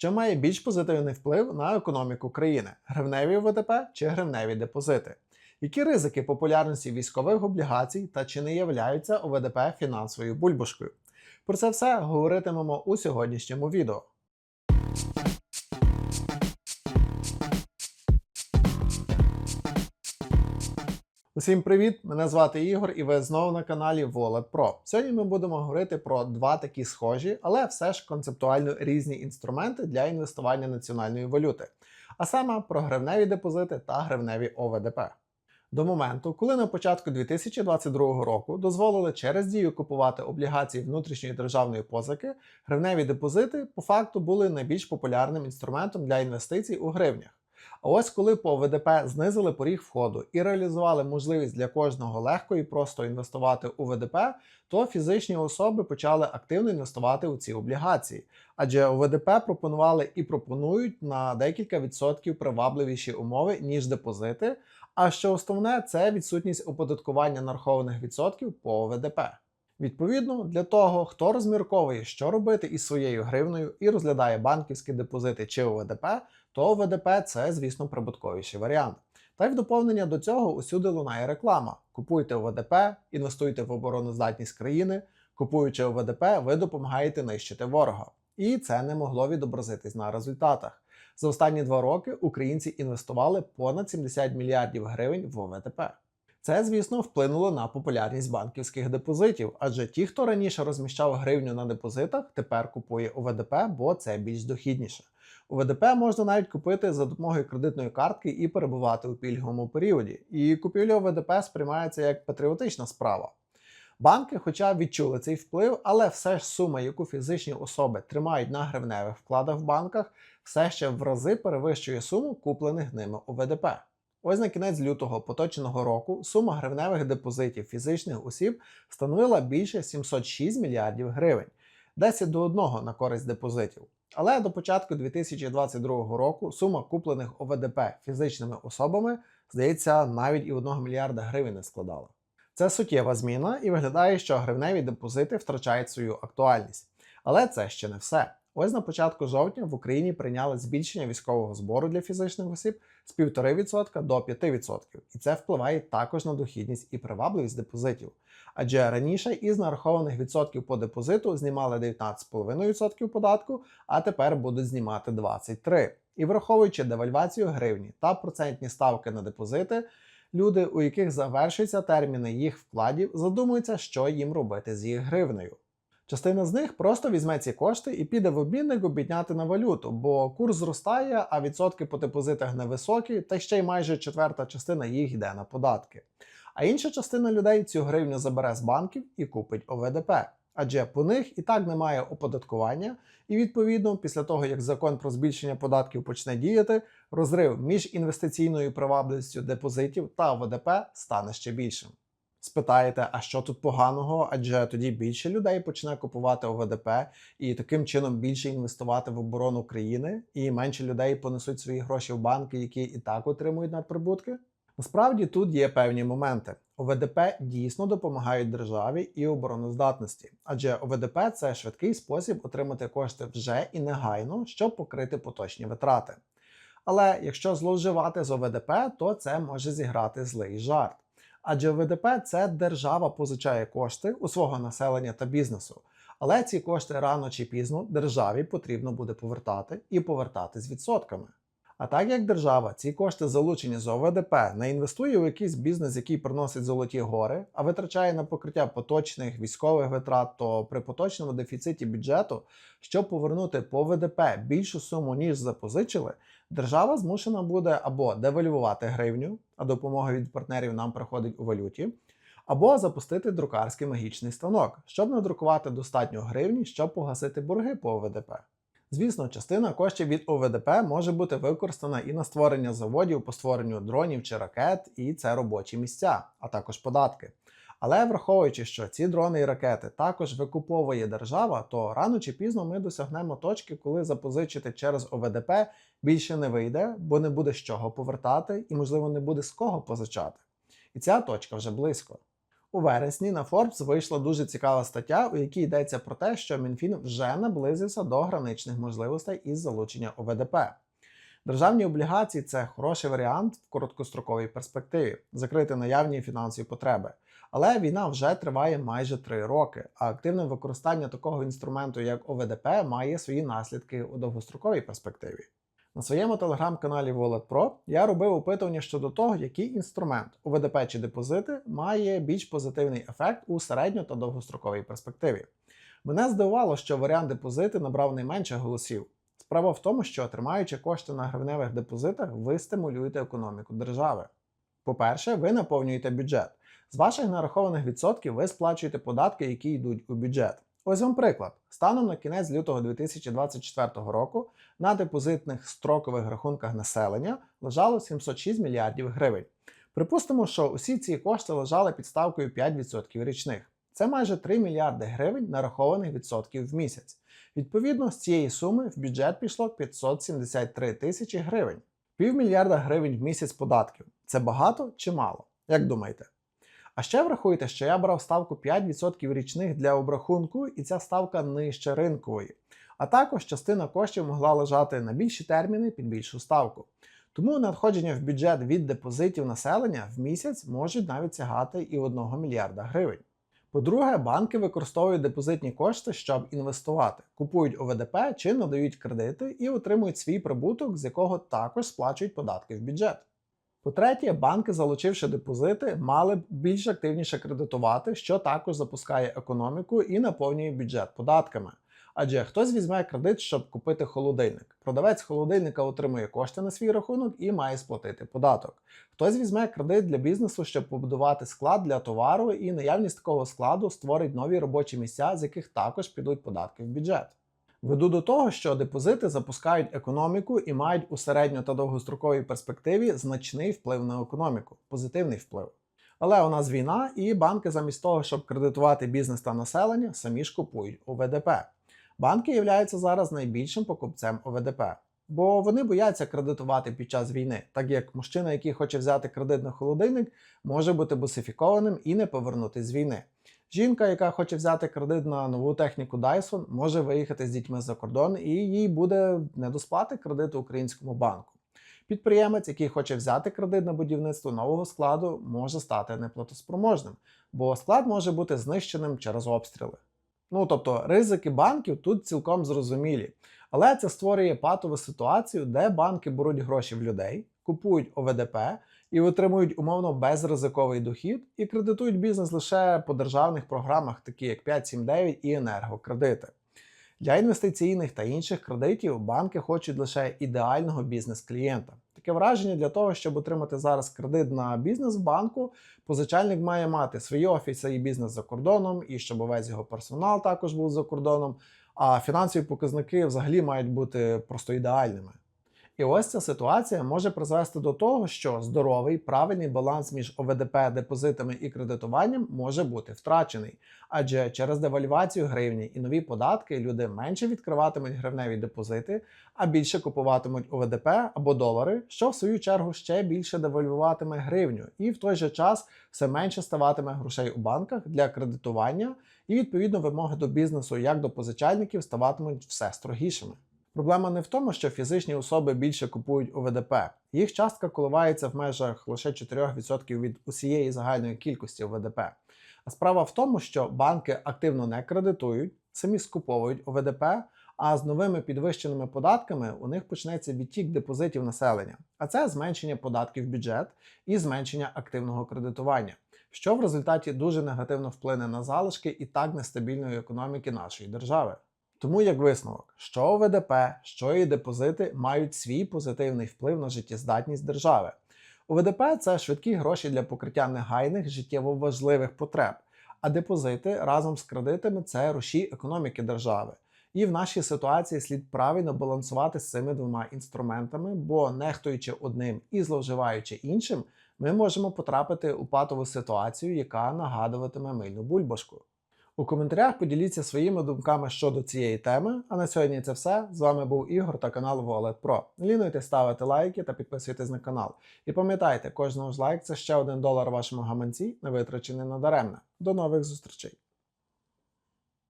Що має більш позитивний вплив на економіку країни: гривневі ВДП чи гривневі депозити? Які ризики популярності військових облігацій та чи не являються ОВДП фінансовою бульбашкою? Про це все говоритимемо у сьогоднішньому відео. Усім привіт! Мене звати Ігор, і ви знову на каналі Wallet Pro. Сьогодні ми будемо говорити про два такі схожі, але все ж концептуально різні інструменти для інвестування національної валюти, а саме про гривневі депозити та гривневі ОВДП. До моменту, коли на початку 2022 року дозволили через дію купувати облігації внутрішньої державної позики, гривневі депозити по факту були найбільш популярним інструментом для інвестицій у гривнях. А ось коли по ВДП знизили поріг входу і реалізували можливість для кожного легко і просто інвестувати у ВДП, то фізичні особи почали активно інвестувати у ці облігації. Адже у ВДП пропонували і пропонують на декілька відсотків привабливіші умови, ніж депозити. А що основне, це відсутність оподаткування нарахованих відсотків по ВДП. Відповідно, для того, хто розмірковує, що робити із своєю гривнею і розглядає банківські депозити чи ОВДП, то ОВДП це, звісно, прибутковіший варіант. Та й в доповнення до цього усюди лунає реклама: купуйте ОВДП, інвестуйте в обороноздатність країни, купуючи ОВДП, ви допомагаєте нищити ворога. І це не могло відобразитись на результатах. За останні два роки українці інвестували понад 70 мільярдів гривень в ОВДП. Це, звісно, вплинуло на популярність банківських депозитів, адже ті, хто раніше розміщав гривню на депозитах, тепер купує ОВДП, бо це більш дохідніше. ОВДП можна навіть купити за допомогою кредитної картки і перебувати у пільговому періоді. І купівля ОВДП сприймається як патріотична справа. Банки, хоча відчули цей вплив, але все ж сума, яку фізичні особи тримають на гривневих вкладах в банках, все ще в рази перевищує суму куплених ними ОВДП. Ось на кінець лютого поточного року сума гривневих депозитів фізичних осіб становила більше 706 мільярдів гривень, 10 до 1 на користь депозитів. Але до початку 2022 року сума куплених ОВДП фізичними особами, здається, навіть і 1 мільярда гривень не складала. Це суттєва зміна і виглядає, що гривневі депозити втрачають свою актуальність. Але це ще не все. Ось на початку жовтня в Україні прийняли збільшення військового збору для фізичних осіб з 1,5% до 5%. І це впливає також на дохідність і привабливість депозитів. Адже раніше із нарахованих відсотків по депозиту знімали 19,5% податку, а тепер будуть знімати 23%. І враховуючи девальвацію гривні та процентні ставки на депозити, люди, у яких завершуються терміни їх вкладів, задумуються, що їм робити з їх гривнею. Частина з них просто візьме ці кошти і піде в обмінник обміняти на валюту, бо курс зростає, а відсотки по депозитах невисокі, та ще й майже четверта частина їх йде на податки. А інша частина людей цю гривню забере з банків і купить ОВДП. Адже по них і так немає оподаткування, і відповідно, після того як закон про збільшення податків почне діяти, розрив між інвестиційною привабливістю депозитів та ОВДП стане ще більшим. Спитаєте, а що тут поганого? Адже тоді більше людей почне купувати ОВДП і таким чином більше інвестувати в оборону країни, і менше людей понесуть свої гроші в банки, які і так отримують надприбутки. Насправді тут є певні моменти. ОВДП дійсно допомагають державі і обороноздатності, адже ОВДП це швидкий спосіб отримати кошти вже і негайно, щоб покрити поточні витрати. Але якщо зловживати з ОВДП, то це може зіграти злий жарт. Адже ВДП це держава позичає кошти у свого населення та бізнесу. Але ці кошти рано чи пізно державі потрібно буде повертати і повертати з відсотками. А так як держава ці кошти залучені з ОВДП не інвестує у якийсь бізнес, який приносить золоті гори, а витрачає на покриття поточних військових витрат, то при поточному дефіциті бюджету, щоб повернути по ВДП більшу суму, ніж запозичили, держава змушена буде або девальвувати гривню, а допомога від партнерів нам приходить у валюті, або запустити друкарський магічний станок, щоб надрукувати достатньо гривні, щоб погасити борги по ОВДП. Звісно, частина коштів від ОВДП може бути використана і на створення заводів по створенню дронів чи ракет, і це робочі місця, а також податки. Але враховуючи, що ці дрони і ракети також викуповує держава, то рано чи пізно ми досягнемо точки, коли запозичити через ОВДП більше не вийде, бо не буде з чого повертати і, можливо, не буде з кого позичати. І ця точка вже близько. У вересні на Forbes вийшла дуже цікава стаття, у якій йдеться про те, що Мінфін вже наблизився до граничних можливостей із залучення ОВДП. Державні облігації це хороший варіант в короткостроковій перспективі закрити наявні фінансові потреби. Але війна вже триває майже три роки, а активне використання такого інструменту, як ОВДП, має свої наслідки у довгостроковій перспективі. На своєму телеграм-каналі Wallet я робив опитування щодо того, який інструмент ОВДП чи депозити має більш позитивний ефект у середньо та довгостроковій перспективі. Мене здивувало, що варіант депозити набрав найменше голосів. Справа в тому, що тримаючи кошти на гривневих депозитах, ви стимулюєте економіку держави. По-перше, ви наповнюєте бюджет. З ваших нарахованих відсотків ви сплачуєте податки, які йдуть у бюджет. Ось вам приклад. Станом на кінець лютого 2024 року на депозитних строкових рахунках населення лежало 706 мільярдів гривень. Припустимо, що усі ці кошти лежали під ставкою 5% річних. Це майже 3 мільярди гривень нарахованих відсотків в місяць. Відповідно, з цієї суми в бюджет пішло 573 тисячі гривень. Півмільярда гривень в місяць податків. Це багато чи мало? Як думаєте? А ще врахуйте, що я брав ставку 5% річних для обрахунку, і ця ставка нижче ринкової. А також частина коштів могла лежати на більші терміни під більшу ставку. Тому надходження в бюджет від депозитів населення в місяць можуть навіть сягати і 1 мільярда гривень. По-друге, банки використовують депозитні кошти, щоб інвестувати, купують ОВДП чи надають кредити і отримують свій прибуток, з якого також сплачують податки в бюджет. По-третє, банки, залучивши депозити, мали б більш активніше кредитувати, що також запускає економіку і наповнює бюджет податками. Адже хтось візьме кредит, щоб купити холодильник. Продавець холодильника отримує кошти на свій рахунок і має сплатити податок. Хтось візьме кредит для бізнесу, щоб побудувати склад для товару, і наявність такого складу створить нові робочі місця, з яких також підуть податки в бюджет. Веду до того, що депозити запускають економіку і мають у середньо та довгостроковій перспективі значний вплив на економіку, позитивний вплив. Але у нас війна, і банки замість того, щоб кредитувати бізнес та населення, самі ж купують ОВДП. Банки являються зараз найбільшим покупцем ОВДП, бо вони бояться кредитувати під час війни, так як мужчина, який хоче взяти кредит на холодильник, може бути босифікованим і не повернутися з війни. Жінка, яка хоче взяти кредит на нову техніку Dyson, може виїхати з дітьми за кордон і їй буде не до сплати кредиту українському банку. Підприємець, який хоче взяти кредит на будівництво нового складу, може стати неплатоспроможним, бо склад може бути знищеним через обстріли. Ну тобто ризики банків тут цілком зрозумілі. Але це створює патову ситуацію, де банки беруть гроші в людей, купують ОВДП і отримують умовно безризиковий дохід і кредитують бізнес лише по державних програмах, такі як 579 і енергокредити. Для інвестиційних та інших кредитів банки хочуть лише ідеального бізнес-клієнта. Таке враження для того, щоб отримати зараз кредит на бізнес в банку, позичальник має мати свої офіси і бізнес за кордоном, і щоб увесь його персонал також був за кордоном. А фінансові показники взагалі мають бути просто ідеальними. І ось ця ситуація може призвести до того, що здоровий правильний баланс між ОВДП, депозитами і кредитуванням може бути втрачений, адже через девальвацію гривні і нові податки люди менше відкриватимуть гривневі депозити, а більше купуватимуть ОВДП або долари, що в свою чергу ще більше девальвуватиме гривню, і в той же час все менше ставатиме грошей у банках для кредитування, і відповідно вимоги до бізнесу як до позичальників ставатимуть все строгішими. Проблема не в тому, що фізичні особи більше купують ОВДП. Їх частка коливається в межах лише 4% від усієї загальної кількості ОВДП. А справа в тому, що банки активно не кредитують, самі скуповують ОВДП, а з новими підвищеними податками у них почнеться відтік депозитів населення, а це зменшення податків в бюджет і зменшення активного кредитування, що в результаті дуже негативно вплине на залишки і так нестабільної економіки нашої держави. Тому як висновок, що ОВДП, що і депозити мають свій позитивний вплив на життєздатність держави. ОВДП це швидкі гроші для покриття негайних життєво важливих потреб, а депозити разом з кредитами це руші економіки держави. І в нашій ситуації слід правильно балансувати з цими двома інструментами, бо нехтуючи одним і зловживаючи іншим, ми можемо потрапити у патову ситуацію, яка нагадуватиме мильну бульбашку. У коментарях поділіться своїми думками щодо цієї теми. А на сьогодні це все. З вами був Ігор та канал Wallet Pro. Лінуйте ставити лайки та підписуйтесь на канал. І пам'ятайте, кожного ж лайк це ще один долар вашому гаманці, не витрачений надаремне. До нових зустрічей!